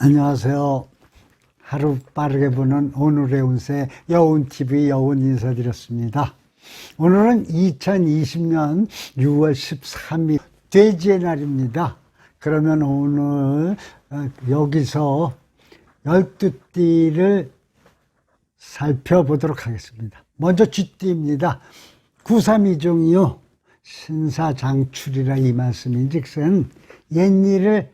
안녕하세요. 하루 빠르게 보는 오늘의 운세 여운TV 여운 인사드렸습니다. 오늘은 2020년 6월 13일 돼지의 날입니다. 그러면 오늘 어, 여기서 12띠를 살펴보도록 하겠습니다. 먼저 쥐띠입니다. 932종이요. 신사장출이라 이 말씀인 즉슨 옛일을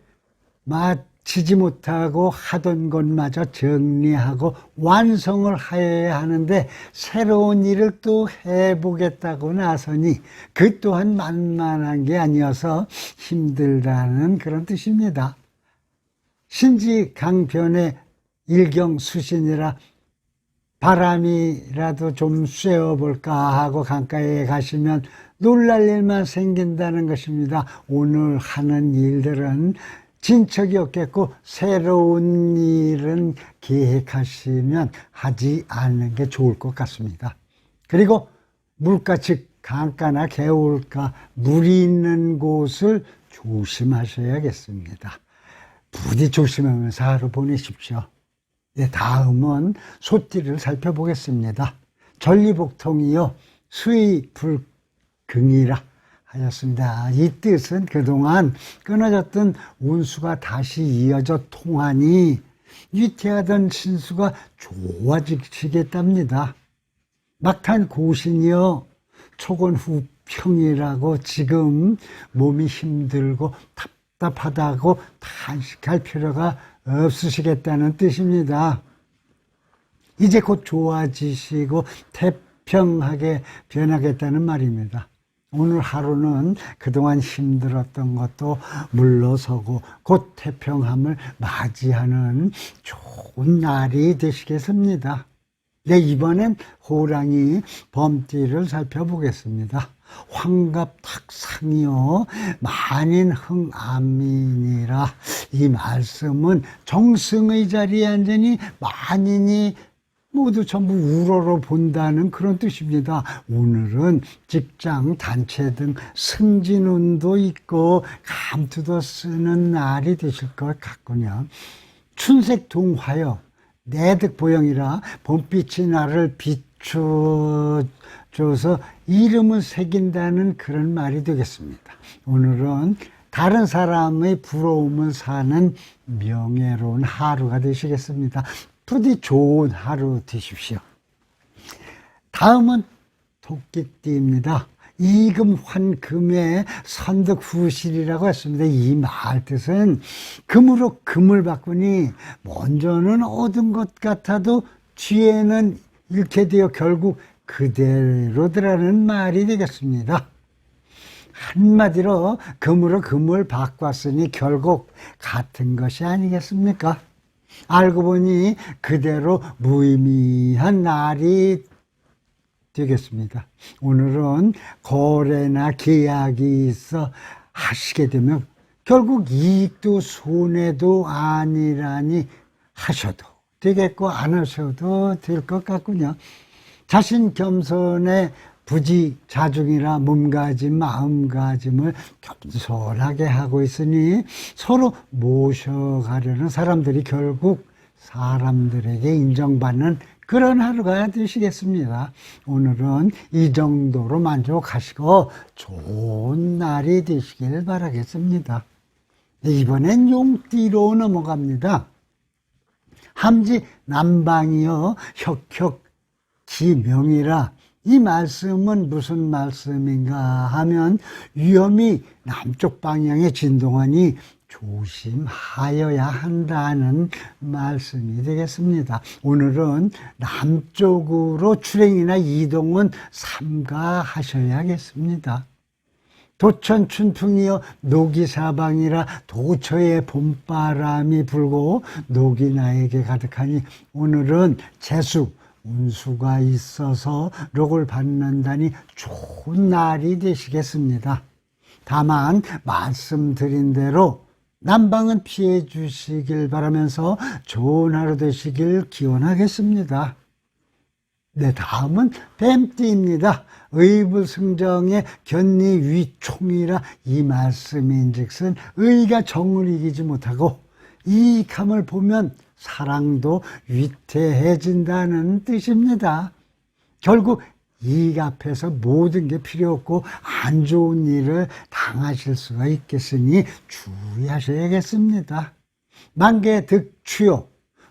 마 치지 못하고 하던 것마저 정리하고 완성을 해야 하는데 새로운 일을 또 해보겠다고 나서니 그 또한 만만한 게 아니어서 힘들다는 그런 뜻입니다. 신지 강변의 일경 수신이라 바람이라도 좀 쐬어볼까 하고 강가에 가시면 놀랄 일만 생긴다는 것입니다. 오늘 하는 일들은 진척이 없겠고 새로운 일은 계획하시면 하지 않는 게 좋을 것 같습니다. 그리고 물가 즉 강가나 개울가 물이 있는 곳을 조심하셔야겠습니다. 부디 조심하면서 하루 보내십시오. 네, 다음은 소띠를 살펴보겠습니다. 전리복통이요, 수의 불긍이라 하였습니다. 이 뜻은 그동안 끊어졌던 운수가 다시 이어져 통하니 위태하던 신수가 좋아지시겠답니다. 막탄 고신이요, 초건 후 평이라고 지금 몸이 힘들고 답답하다고 탄식할 필요가 없으시겠다는 뜻입니다. 이제 곧 좋아지시고 태평하게 변하겠다는 말입니다. 오늘 하루는 그동안 힘들었던 것도 물러서고 곧 태평함을 맞이하는 좋은 날이 되시겠습니다. 네, 이번엔 호랑이 범띠를 살펴보겠습니다. 환갑탁상이요 만인 흥암인이라 이 말씀은 정승의 자리에 앉으니 만인이 모두 전부 우러러 본다는 그런 뜻입니다. 오늘은 직장, 단체 등 승진운도 있고 감투도 쓰는 날이 되실 것 같군요. 춘색 동화요. 내득 보영이라 봄빛이 나를 비추어줘서 이름을 새긴다는 그런 말이 되겠습니다. 오늘은 다른 사람의 부러움을 사는 명예로운 하루가 되시겠습니다. 부디 좋은 하루 되십시오. 다음은 토끼띠입니다. 이금 환금의 선득 후실이라고 했습니다. 이 말 뜻은 금으로 금을 바꾸니 먼저는 얻은 것 같아도 뒤에는 잃게 되어 결국 그대로더라는 말이 되겠습니다. 한마디로 금으로 금을 바꿨으니 결국 같은 것이 아니겠습니까? 알고 보니 그대로 무의미한 날이 되겠습니다. 오늘은 거래나 계약이 있어 하시게 되면 결국 이익도 손해도 아니라니 하셔도 되겠고 안 하셔도 될 것 같군요. 자신 겸손의 부지 자중이라 몸가짐 마음가짐을 겸손하게 하고 있으니 서로 모셔가려는 사람들이 결국 사람들에게 인정받는 그런 하루가 되시겠습니다. 오늘은 이 정도로 만족하시고 좋은 날이 되시길 바라겠습니다. 이번엔 용띠로 넘어갑니다. 함지 남방이여 혁혁 기명이라 이 말씀은 무슨 말씀인가 하면 위험이 남쪽 방향에 진동하니 조심하여야 한다는 말씀이 되겠습니다. 오늘은 남쪽으로 출행이나 이동은 삼가하셔야겠습니다. 도천 춘풍이여 노기사방이라 도처에 봄바람이 불고 녹이 나에게 가득하니 오늘은 재수 운수가 있어서 록을 받는다니 좋은 날이 되시겠습니다. 다만 말씀드린 대로 난방은 피해 주시길 바라면서 좋은 하루 되시길 기원하겠습니다. 네, 다음은 뱀띠입니다. 의불승정의 견리 위총이라 이 말씀인즉슨 의가 정을 이기지 못하고 이익함을 보면 사랑도 위태해진다는 뜻입니다. 결국 이익 앞에서 모든 게 필요 없고 안 좋은 일을 당하실 수가 있겠으니 주의하셔야겠습니다. 만개 득추요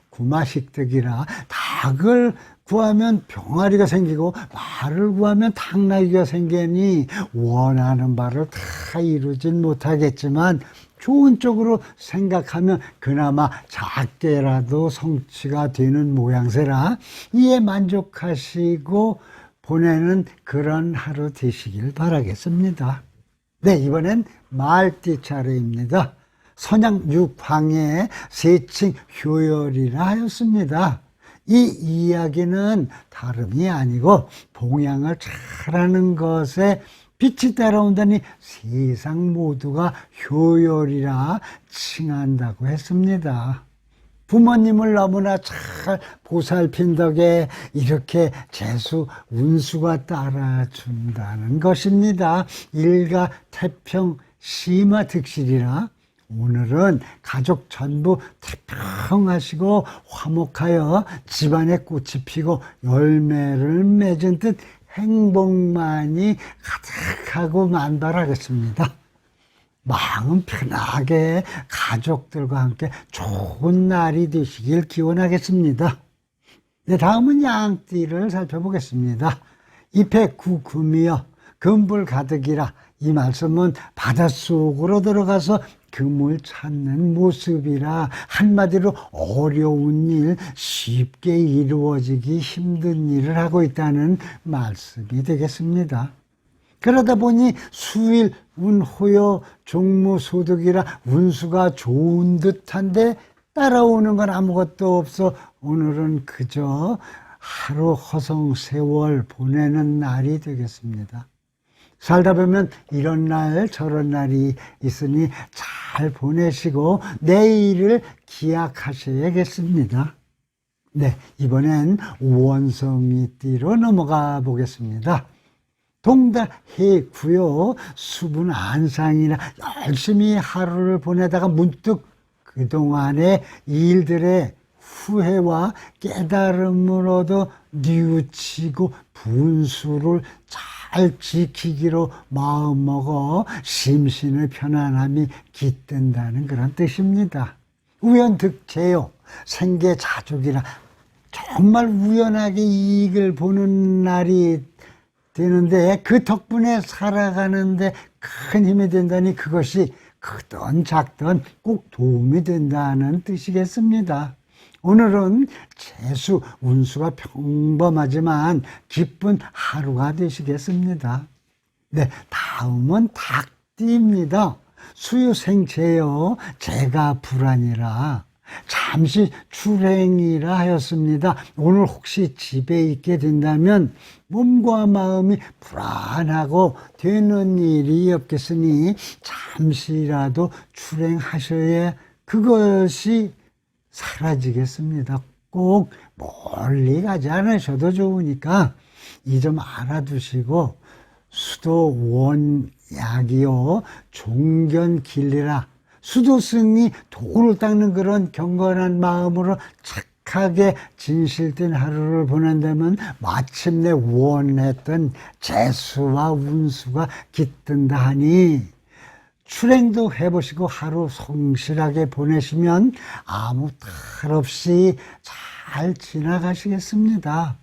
구마식득이라 닭을 구하면 병아리가 생기고 말을 구하면 당나귀가 생기니 원하는 바를 다 이루진 못하겠지만 좋은 쪽으로 생각하면 그나마 작게라도 성취가 되는 모양새라 이에 만족하시고 보내는 그런 하루 되시길 바라겠습니다. 네, 이번엔 말띠 차례입니다. 선양 육황의 세칭 효열이라 하였습니다. 이 이야기는 다름이 아니고 봉양을 잘하는 것에 빛이 따라온다니 세상 모두가 효열이라 칭한다고 했습니다. 부모님을 너무나 잘 보살핀 덕에 이렇게 재수 운수가 따라준다는 것입니다. 일가 태평 심화 득실이라 오늘은 가족 전부 태평하시고 화목하여 집안에 꽃이 피고 열매를 맺은 듯 행복만이 가득하고 만발하겠습니다. 마음 편하게 가족들과 함께 좋은 날이 되시길 기원하겠습니다. 네, 다음은 양띠를 살펴보겠습니다. 잎에 구금이여 금불 가득이라 이 말씀은 바닷속으로 들어가서 금을 찾는 모습이라 한마디로 어려운 일 쉽게 이루어지기 힘든 일을 하고 있다는 말씀이 되겠습니다. 그러다 보니 수일 운호여 종무소득이라 운수가 좋은 듯한데 따라오는 건 아무것도 없어 오늘은 그저 하루 허송 세월 보내는 날이 되겠습니다. 살다 보면 이런 날 저런 날이 있으니 잘 보내시고 내일을 기약하셔야겠습니다. 네, 이번엔 원성이띠로 넘어가 보겠습니다. 동달 해구요 수분 안상이나 열심히 하루를 보내다가 문득 그동안의 일들의 후회와 깨달음으로도 뉘우치고 분수를 잘 지키기로 마음먹어 심신의 편안함이 깃든다는 그런 뜻입니다. 우연득제요 생계자족이라 정말 우연하게 이익을 보는 날이 되는데 그 덕분에 살아가는데 큰 힘이 된다니 그것이 크든 작든 꼭 도움이 된다는 뜻이겠습니다. 오늘은 재수 운수가 평범하지만 기쁜 하루가 되시겠습니다. 네, 다음은 닭띠입니다. 수유생체요, 제가 불안이라 잠시 출행이라 하였습니다. 오늘 혹시 집에 있게 된다면 몸과 마음이 불안하고 되는 일이 없겠으니 잠시라도 출행하셔야 그것이 사라지겠습니다. 꼭 멀리 가지 않으셔도 좋으니까 이 점 알아두시고 수도 원약이요 종견 길리라 수도승이 도를 닦는 그런 경건한 마음으로 착하게 진실된 하루를 보낸다면 마침내 원했던 재수와 운수가 깃든다 하니 출행도 해보시고 하루 성실하게 보내시면 아무 탈 없이 잘 지나가시겠습니다.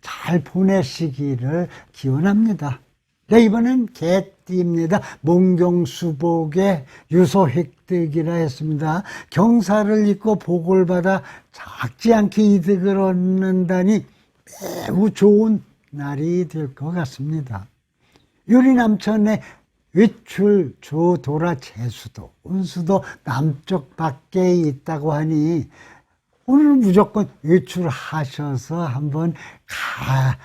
잘 보내시기를 기원합니다. 네, 이번엔 개띠입니다. 몽경수복의 유소 획득이라 했습니다. 경사를 입고 복을 받아 작지 않게 이득을 얻는다니 매우 좋은 날이 될 것 같습니다. 유리남천의 외출 조도라 제수도 운수도 남쪽 밖에 있다고 하니 오늘 무조건 외출하셔서 한번 가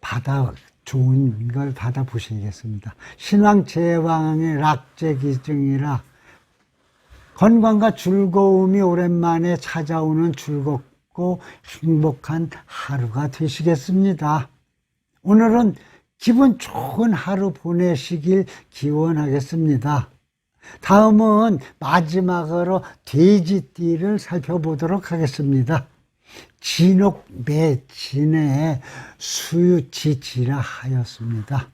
받아 좋은 걸 받아 보시겠습니다. 신왕 제왕의 락제 기증이라 건강과 즐거움이 오랜만에 찾아오는 즐겁고 행복한 하루가 되시겠습니다. 오늘은 기분 좋은 하루 보내시길 기원하겠습니다. 다음은 마지막으로 돼지띠를 살펴보도록 하겠습니다. 진옥 매진에 수유지지라 하였습니다.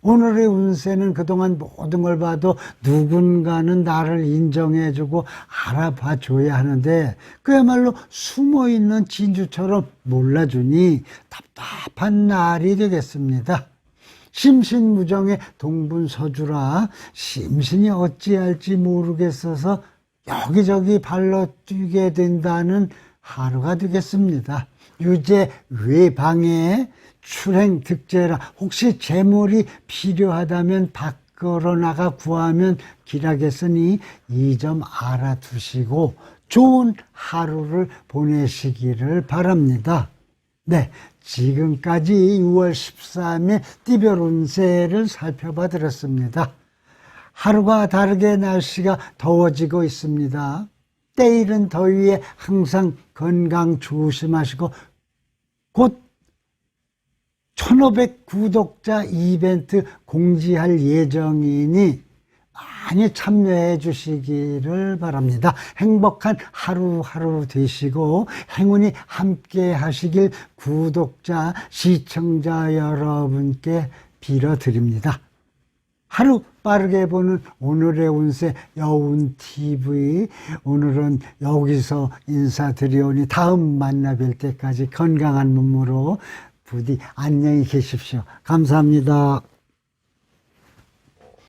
오늘의 운세는 그동안 모든 걸 봐도 누군가는 나를 인정해주고 알아봐 줘야 하는데 그야말로 숨어 있는 진주처럼 몰라주니 답답한 날이 되겠습니다. 심신무정의 동분서주라 심신이 어찌할지 모르겠어서 여기저기 발로 뛰게 된다는 하루가 되겠습니다. 유재 외방에 출행 득제라 혹시 재물이 필요하다면 밖으로 나가 구하면 길하겠으니 이 점 알아두시고 좋은 하루를 보내시기를 바랍니다. 네, 지금까지 6월 13일 띠별 운세를 살펴봐 드렸습니다. 하루가 다르게 날씨가 더워지고 있습니다. 때이른 더위에 항상 건강 조심하시고 곧 1500 구독자 이벤트 공지할 예정이니 많이 참여해 주시기를 바랍니다. 행복한 하루하루 되시고 행운이 함께 하시길 구독자, 시청자 여러분께 빌어드립니다. 하루 빠르게 보는 오늘의 운세 여운TV 오늘은 여기서 인사드리오니 다음 만나 뵐 때까지 건강한 몸으로 부디 안녕히 계십시오. 감사합니다.